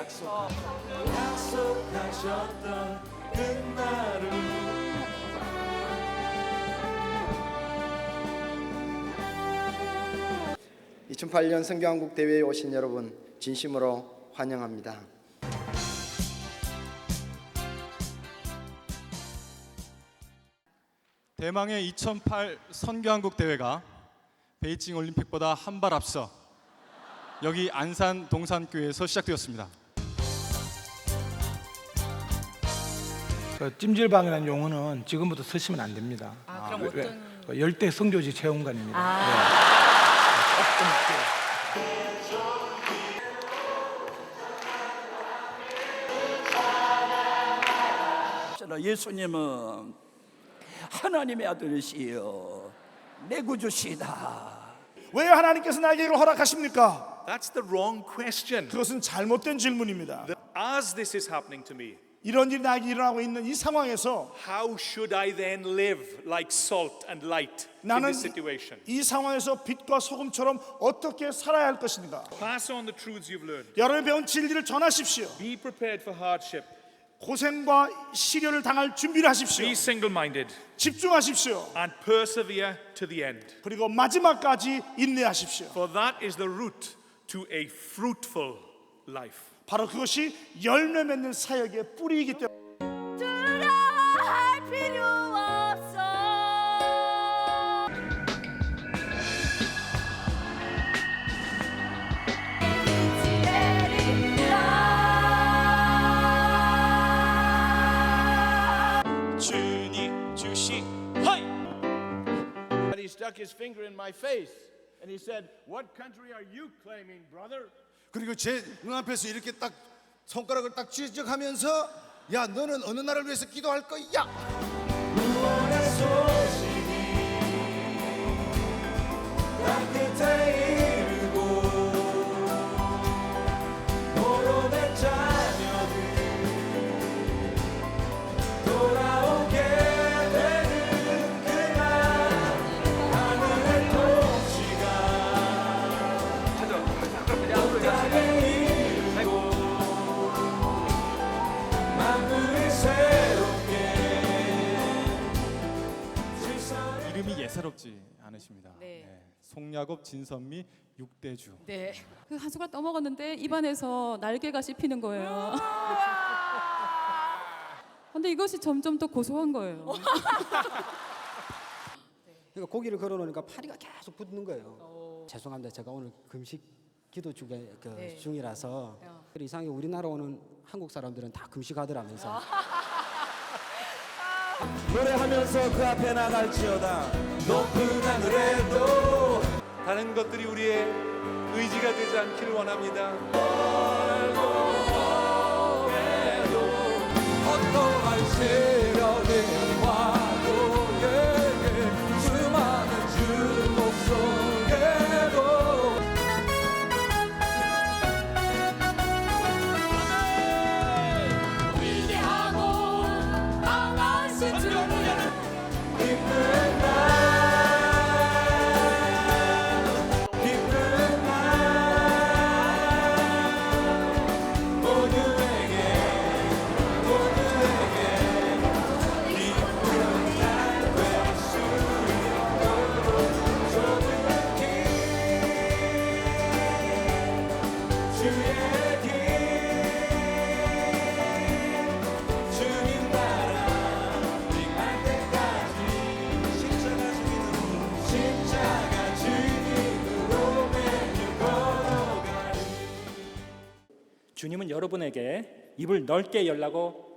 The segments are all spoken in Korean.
약속 약속하셨던 그날을 2008년 성교한국 대회에 오신 여러분 진심으로 환영합니다. 대망의 2008 선교한국 대회가 베이징 올림픽보다 한 발 앞서 여기 안산 동산교회에서 시작되었습니다. 그 찜질방이라는 용어는 지금부터 쓰시면 안 됩니다. 아, 그럼 왜- 어떤 그 열대 성교지 체험관입니다. 아. 저는 예수님은 하나님의 아들이시여 내 구주시다. 왜 하나님께서 나에게 이걸 허락하십니까? That's the wrong question. 그것은 잘못된 질문입니다. As this is happening to me, 이런 일이 나에게 일어나고 있는 이 상황에서 how should I then live like salt and light in 나는 this situation? 이 상황에서 빛과 소금처럼 어떻게 살아야 할 것인가? Pass on the truths you've learned. 여러분이 배운 진리를 전하십시오. Be prepared for hardship. 고생과 시련을 당할 준비를 하십시오. Be single-minded 집중하십시오. and persevere to the end. 그리고 마지막까지 인내하십시오. For that is the route to a fruitful life. 바로 그것이 열매 맺는 사역의 뿌리이기 때문에 두려워할 필요 없어 빛이 내린다 주님 주신 하이 But he stuck his finger in my face and he said, What country are you claiming, brother? 그리고 제 눈앞에서 이렇게 딱 손가락을 딱 지적하면서 야 너는 어느 나라를 위해서 기도할 거야 예사롭지 않으십니다. 네. 송야곱, 진선미, 육대주. 네. 그 한 숟갈 떠먹었는데 입안에서 날개가 씹히는 거예요. 근데 이것이 점점 더 고소한 거예요. 그러니까 고기를 걸어놓으니까 파리가 계속 붙는 거예요. 죄송합니다. 제가 오늘 금식 기도 중에 그 네. 중이라서 그 이상하게 우리나라 오는 한국 사람들은 다 금식하더라면서 노래하면서 그 앞에 나갈지어다 높은 하늘에도 다른 것들이 우리의 의지가 되지 않기를 원합니다. 어떠한 세 주님은 여러분에게 입을 넓게 열라고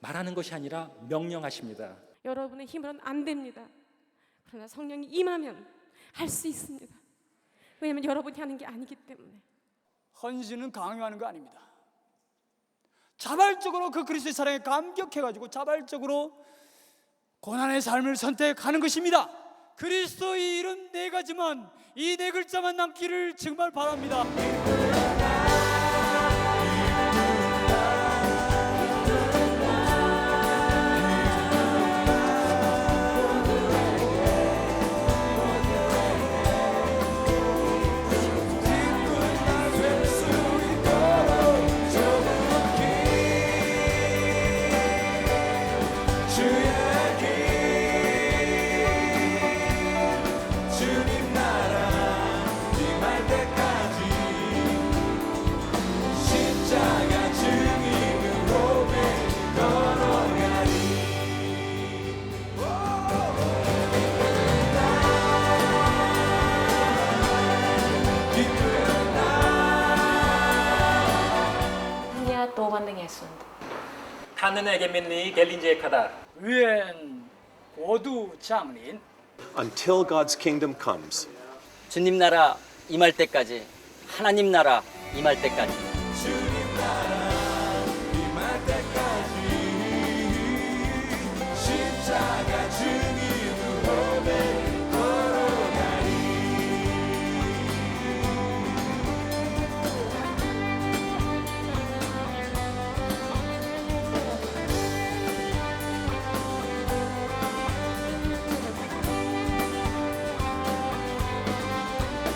말하는 것이 아니라 명령하십니다. 여러분의 힘으로는 안 됩니다. 그러나 성령이 임하면 할 수 있습니다. 왜냐하면 여러분이 하는 게 아니기 때문에. 헌신은 강요하는 거 아닙니다. 자발적으로 그 그리스도의 사랑에 감격해가지고 자발적으로 고난의 삶을 선택하는 것입니다. 그리스도의 이름 네 가지만 이 네 글자만 남기를 정말 바랍니다. 카다. 장린 Until God's kingdom comes, 주님 나라 임할 때까지 하나님 나라 임할 때까지